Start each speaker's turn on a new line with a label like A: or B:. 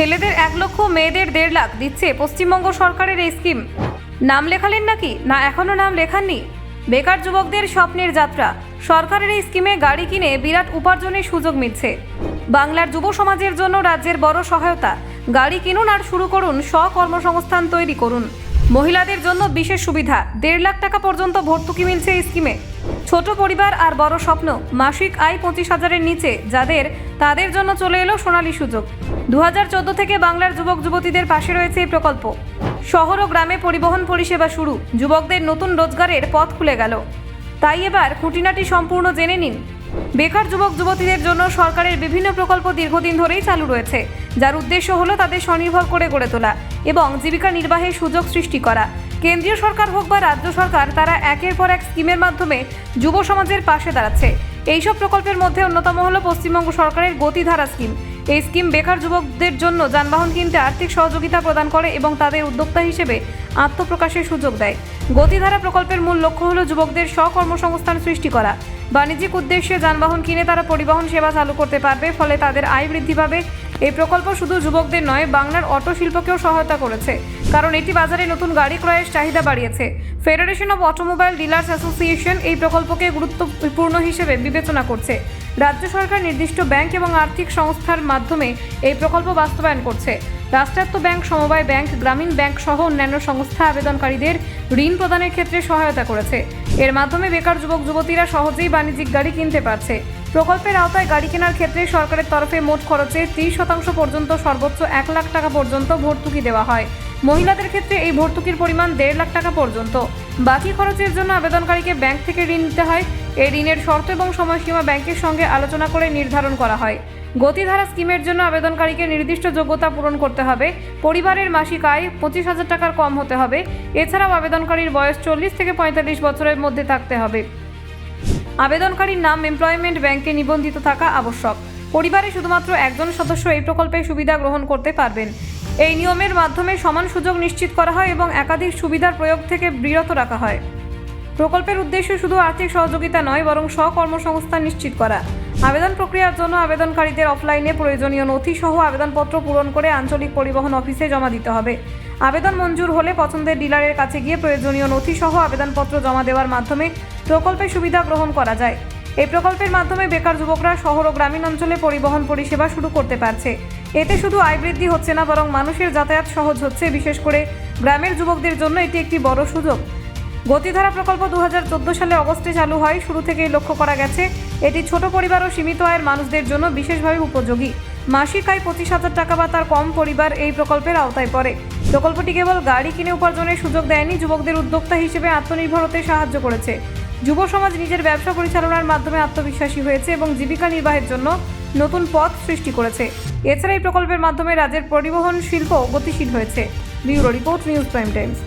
A: ছেলেদের এক লক্ষ, মেয়েদের দেড় লাখ দিচ্ছে পশ্চিমবঙ্গ সরকারের এই স্কিম। নাম লেখালেন নাকি? না, এখনও নাম লেখাননি। বেকার যুবকদের স্বপ্নের যাত্রা। সরকারের এই স্কিমে গাড়ি কিনে বিরাট উপার্জনের সুযোগ মিলছে। বাংলার যুব সমাজের জন্য রাজ্যের বড় সহায়তা। গাড়ি কিনুন আর শুরু করুন, স্বকর্মসংস্থান তৈরি করুন। মহিলাদের জন্য বিশেষ সুবিধা। দেড় লাখ টাকা পর্যন্ত ভর্তুকি মিলছে এই স্কিমে। ছোট পরিবার আর বড় স্বপ্ন। মাসিক আয় পঁচিশ হাজারের নিচে, যাদের তাদের জন্য চলে এলো সোনালী সুযোগ। দুহাজার চোদ্দ থেকে বাংলার যুবক যুবতীদের পাশে রয়েছে এই প্রকল্প। শহর ও গ্রামে পরিবহন পরিষেবা শুরু। যুবকদের নতুন রোজগারের পথ খুলে গেল। তাই এবার খুঁটিনাটি সম্পূর্ণ জেনে নিন। বেকার যুবক যুবতীদের জন্য সরকারের বিভিন্ন প্রকল্প দীর্ঘদিন ধরেই চালু রয়েছে, যার উদ্দেশ্য হলো তাদের স্বনির্ভর করে গড়ে তোলা এবং জীবিকা নির্বাহের সুযোগ সৃষ্টি করা। কেন্দ্রীয় সরকার হোক বা রাজ্য সরকার, তারা একের পর এক স্কিমের মাধ্যমে যুব সমাজের পাশে দাঁড়াচ্ছে। এইসব প্রকল্পের মধ্যে অন্যতম হল পশ্চিমবঙ্গ সরকারের গতিধারা স্কিম। এই স্কিম বেকার যুবকদের জন্য যানবাহন কিনতে আর্থিক সহযোগিতা প্রদান করে এবং তাদের উদ্যোক্তা হিসেবে আত্মপ্রকাশের সুযোগ দেয়। গতিধারা প্রকল্পের মূল লক্ষ্য হল যুবকদের স্বকর্মসংস্থান সৃষ্টি করা। বাণিজ্যিক উদ্দেশ্যে যানবাহন কিনে তারা পরিবহন সেবা চালু করতে পারবে, ফলে তাদের আয় বৃদ্ধি পাবে। এই প্রকল্প শুধু যুবকদের নয়, বাংলার অটো শিল্পকেও সহায়তা করেছে। কারণ এটি বাজারে নতুন গাড়ি ক্রয়ের চাহিদা বাড়িয়েছে। Federation of automobile dealers association এই প্রকল্পকে গুরুত্বপূর্ণ হিসেবে বিবেচনা করছে। রাজ্য সরকার নির্দিষ্ট ব্যাংক এবং আর্থিক সংস্থার মাধ্যমে এই প্রকল্প বাস্তবায়ন করছে। রাষ্ট্রায়ত্ত ব্যাংক, সমবায় ব্যাংক, গ্রামীণ ব্যাংক সহ অন্যান্য সংস্থা আবেদনকারীদের ঋণ প্রদানের ক্ষেত্রে সহায়তা করেছে। এর মাধ্যমে বেকার যুবক, যুবতীরা সহজেই বাণিজ্যিক গাড়ি কিনতে পারছে। প্রকল্পের আওতায় গাড়ি কেনার ক্ষেত্রে সরকারের তরফে মোট খরচে ত্রিশ শতাংশ পর্যন্ত সর্বোচ্চ এক লাখ টাকা পর্যন্ত ভর্তুকি দেওয়া হয়। মহিলাদের ক্ষেত্রে এই ভর্তুকির পরিমাণ দেড় লাখ টাকা পর্যন্ত। বাকি খরচের জন্য আবেদনকারীকে ব্যাংক থেকে ঋণ নিতে হয়। এই ঋণের শর্ত এবং সময়সীমা ব্যাংকের সঙ্গে আলোচনা করে নির্ধারণ করা হয়। গতিধারা স্কিমের জন্য আবেদনকারীকে নির্দিষ্ট যোগ্যতা পূরণ করতে হবে। পরিবারের মাসিক আয় পঁচিশ হাজার টাকার কম হতে হবে। এছাড়াও আবেদনকারীর বয়স চল্লিশ থেকে পঁয়তাল্লিশ বছরের মধ্যে থাকতে হবে। আবেদনকারীর নাম, এমপ্লয়মেন্ট, ব্যাংকে নিবন্ধিত থাকা আবশ্যক। পরিবারে শুধুমাত্র একজন সদস্য এই প্রকল্পের সুবিধা গ্রহণ করতে পারবেন। এই নিয়মের মাধ্যমে সমান সুযোগ নিশ্চিত করা হয় এবং একাধিক সুবিধার প্রয়োগ থেকে বিরত রাখা হয়। প্রকল্পের উদ্দেশ্য শুধু আর্থিক সহযোগিতা নয়, বরং স্বকর্মসংস্থান নিশ্চিত করা। আবেদন প্রক্রিয়ার জন্য আবেদনকারীদের অফলাইনে প্রয়োজনীয় নথি সহ আবেদনপত্র পূরণ করে আঞ্চলিক পরিবহন অফিসে জমা দিতে হবে। আবেদন মঞ্জুর হলে পছন্দের ডিলারের কাছে গিয়ে প্রয়োজনীয় নথি সহ আবেদনপত্র জমা দেওয়ার মাধ্যমে প্রকল্পের সুবিধা গ্রহণ করা যায়। এই প্রকল্পের মাধ্যমে বেকার যুবকরা শহর ও গ্রামীণ অঞ্চলে পরিবহন পরিষেবা শুরু করতে পারছে। এতে শুধু আয় বৃদ্ধি হচ্ছে না, বরং মানুষের যাতায়াত সহজ হচ্ছে, বিশেষ করে গ্রামের যুবকদের জন্য এটি একটি বড় সুযোগ। গতিধারা প্রকল্প দু হাজার চোদ্দ সালে অগস্টে চালু হয়, শুরু থেকেই লক্ষ্য করা গেছে, এটি ছোট পরিবার ও সীমিত আয়ের মানুষদের জন্য বিশেষভাবে উপযোগী। মাসিক আয় পঁচিশ হাজার টাকা বা তার কম পরিবার এই প্রকল্পের আওতায় পড়ে। প্রকল্পটি কেবল গাড়ি কিনে উপার্জনের সুযোগ দেয়নি, যুবকদের উদ্যোক্তা হিসেবে আত্মনির্ভর হতে সাহায্য করেছে। যুব সমাজ নিজের ব্যবসা পরিচালনার মাধ্যমে আত্মবিশ্বাসী হয়েছে এবং জীবিকা নির্বাহের জন্য নতুন পথ সৃষ্টি করেছে। এছাড়া এই প্রকল্পের মাধ্যমে রাজ্যের পরিবহন শিল্প গতিশীল হয়েছে। Bureau report News Prime Times.